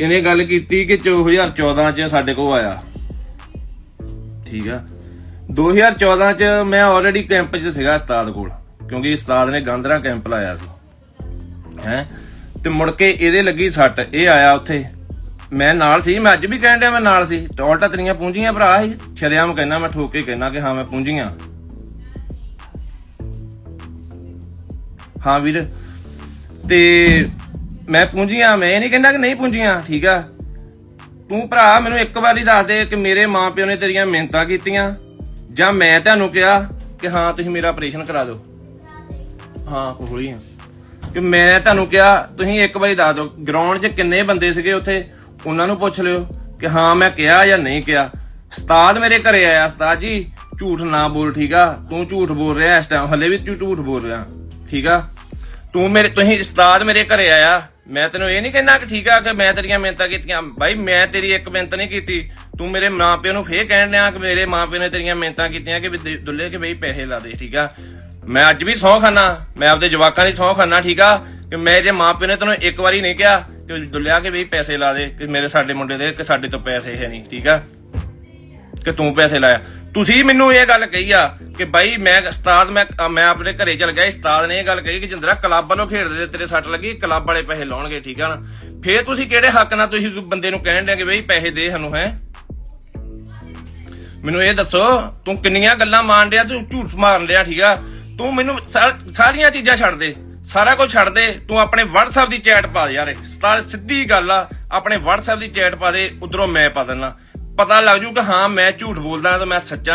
ਇਹਨੇ ਗੱਲ ਕੀਤੀ ਕਿ 2014 ਚ ਸਾਡੇ ਕੋਲ ਆਇਆ। ਠੀਕ ਆ। 2014 ਚ ਮੈਂ ਆਲਰੇਡੀ ਕੈਂਪ 'ਚ ਸੀਗਾ ਉਸਤਾਦ ਕੋਲ, ਕਿਉਂਕਿ ਉਸਤਾਦ ਨੇ ਗਾਂਧਰਾ ਕੈਂਪ ਲਾਇਆ ਸੀ। ਹੈ? ਤੇ ਮੁੜ ਕੇ ਇਹਦੇ ਲੱਗੀ ਸੱਟ, ਇਹ ਆਇਆ ਉੱਥੇ। ਮੈਂ ਨਾਲ ਸੀ, ਮੈਂ ਅੱਜ ਵੀ ਕਹਿਣ ਡਿਆ ਮੈਂ ਨਾਲ ਸੀ। ਟੋਲਟਾ ਤੇਰੀਆਂ ਪੂੰਜੀਆਂ ਭਰਾ ਸੀ। ਛਰਿਆਮ ਕਹਿਣਾ ਮੈਂ ਠੋਕ ਕੇ ਕਹਿਣਾ ਕਿ ਹਾਂ, ਮੈਂ ਪੂੰਜੀਆਂ ਹਾਂ ਵੀਰ। ਤੇ ਮੈਂ ਪੂੰਜੀਆਂ, ਮੈਂ ਇਹ ਨਹੀਂ ਕਹਿੰਦਾ ਕਿ ਨਹੀਂ ਪੂੰਜੀਆਂ, ਠੀਕ ਆ। ਤੂੰ ਭਰਾ ਮੈਨੂੰ ਇੱਕ ਵਾਰੀ ਦੱਸ ਦੇ ਕਿ ਮੇਰੇ ਮਾਪਿਓ ਨੇ ਤੇਰੀਆਂ ਮਿਹਨਤਾਂ ਕੀਤੀਆਂ, ਜਾਂ ਮੈਂ ਤੁਹਾਨੂੰ ਕਿਹਾ ਕਿ ਹਾਂ, ਤੁਸੀਂ ਮੇਰਾ ਆਪਰੇਸ਼ਨ ਕਰਾ ਦਿਓ। ਹਾਂ ਕੋਹਲੀ ਆ। ਕਿ ਮੈਂ ਤੁਹਾਨੂੰ ਕਿਹਾ, ਤੁਸੀਂ ਇੱਕ ਵਾਰੀ ਦੱਸ ਦਿਓ ਗਰਾਊਂਡ 'ਚ ਕਿੰਨੇ ਬੰਦੇ ਸੀਗੇ ਉੱਥੇ? ਉਹਨਾਂ ਨੂੰ ਪੁੱਛ ਲਿਓ ਕਿ ਹਾਂ, ਮੈਂ ਕਿਹਾ ਜਾਂ ਨਹੀਂ ਕਿਹਾ। ਉਸਤਾਦ ਮੇਰੇ ਘਰੇ ਆਇਆ, ਉਸਤਾਦ ਜੀ, ਝੂਠ ਨਾ ਬੋਲ, ਠੀਕ ਆ? ਤੂੰ ਝੂਠ ਬੋਲ ਰਿਹਾ, ਇਸ ਟਾਈਮ ਹਲੇ ਵੀ ਤੂੰ ਝੂਠ ਬੋਲ ਰਿਹਾ। ਠੀਕ ਆ? ਤੂੰ ਮੇਰੇ ਤੁਸੀਂ ਉਸਤਾਦ ਮੇਰੇ ਘਰੇ ਆਇਆ। ਮੈਂ ਤੈਨੂੰ ਇਹ ਨਹੀਂ ਕਹਿਣਾ ਕਿ ਠੀਕ ਆ ਕਿ ਮੈਂ ਤੇਰੀਆਂ ਮਿਹਨਤਾਂ ਕੀਤੀਆਂ। ਬਾਈ, ਮੈਂ ਤੇਰੀ ਇੱਕ ਮਿਹਨਤ ਨਹੀਂ ਕੀਤੀ। ਤੂੰ ਮੇਰੇ ਮਾਪਿਆਂ ਨੂੰ ਫੇਰ ਕਹਿਣ ਡਿਆ ਕਿ ਮੇਰੇ ਮਾਪਿਆਂ ਨੇ ਤੇਰੀਆਂ ਮਿਹਨਤਾਂ ਕੀਤੀਆਂ ਕਿ ਦੁੱਲੇ ਕੇ ਬਈ ਪੈਸੇ ਲਾ ਦੇ, ਠੀਕ ਆ? ਮੈਂ ਅੱਜ ਵੀ ਸਹੁੰ ਖਾਨਾ। ਮੈਂ ਆਪਦੇ ਜਵਾਕਾਂ ਦੀ ਸਹੁੰ ਖਾਨਾ, ਠੀਕ ਆ? ਕਿ ਮੈਂ ਜੇ ਮਾਪਿਆਂ ਨੇ ਤੈਨੂੰ ਇੱਕ ਵਾਰੀ ਨਹੀਂ ਕਿਹਾ ਕਿ ਦੁੱਲਿਆ ਕੇ ਬਈ ਪੈਸੇ ਲਾ ਦੇ, ਕਿ ਮੇਰੇ ਸਾਡੇ ਮੁੰਡੇ ਦੇ, ਕਿ ਸਾਡੇ ਤੋਂ ਪੈਸੇ ਹੈ ਨਹੀਂ, ਠੀਕ ਆ? ਕਿ ਤੂੰ ਪੈਸੇ ਲਾਇਆ। ਤੁਸੀਂ ਮੈਨੂੰ ਇਹ ਗੱਲ ਕਹੀ ਆ ਕਿ ਬਾਈ ਮੈਂ ਉਸਤਾਦ, ਮੈਂ ਮੈਂ ਆਪਣੇ ਘਰੇ ਚਲ ਗਿਆ, ਉਸਤਾਦ ਨੇ ਇਹ ਗੱਲ ਕਹੀ ਕਿ ਜਿੰਦਰਾ ਕਲੱਬ ਵੱਲੋਂ ਖੇਡਦੇ ਤੇ ਤੇਰੇ ਸੱਟ ਲੱਗੀ, ਕਲੱਬ ਵਾਲੇ ਪੈਸੇ ਲਾਉਣਗੇ, ਠੀਕ ਆ ਨਾ? ਫੇਰ ਤੁਸੀਂ ਕਿਹੜੇ ਹੱਕ ਨਾਲ ਤੁਸੀਂ ਬੰਦੇ ਨੂੰ ਕਹਿਣ ਦੇ ਕਿ ਬਈ ਪੈਸੇ ਦੇ ਸਾਨੂੰ, ਹੈ? ਮੈਨੂੰ ਇਹ ਦੱਸੋ, ਤੂੰ ਕਿੰਨੀਆਂ ਗੱਲਾਂ ਮਾਰਨ ਡਿਆ, ਤੂੰ ਝੂਠ ਮਾਰਨ ਡਿਆ, ਠੀਕ ਆ? ਤੂੰ ਮੈਨੂੰ ਸਾਰੀਆਂ ਚੀਜ਼ਾਂ ਛੱਡ ਦੇ, ਸਾਰਾ ਕੁਝ ਛੱਡ ਦੇ, ਤੂੰ ਆਪਣੇ WhatsApp ਦੀ ਚੈਟ ਪਾ ਯਾਰ ਸਿੱਧੀ ਗੱਲ ਆ, ਆਪਣੇ WhatsApp ਦੀ ਚੈਟ ਪਾ ਦੇ, ਉਧਰੋਂ ਮੈਂ ਪਾ ਦਿੰਦਾ। ਪਤਾ ਲੱਗ ਜੂ ਕਿ ਹਾਂ ਮੈਂ ਝੂਠ ਬੋਲਦਾ ਤਾਂ ਮੈਂ ਸੱਚਾ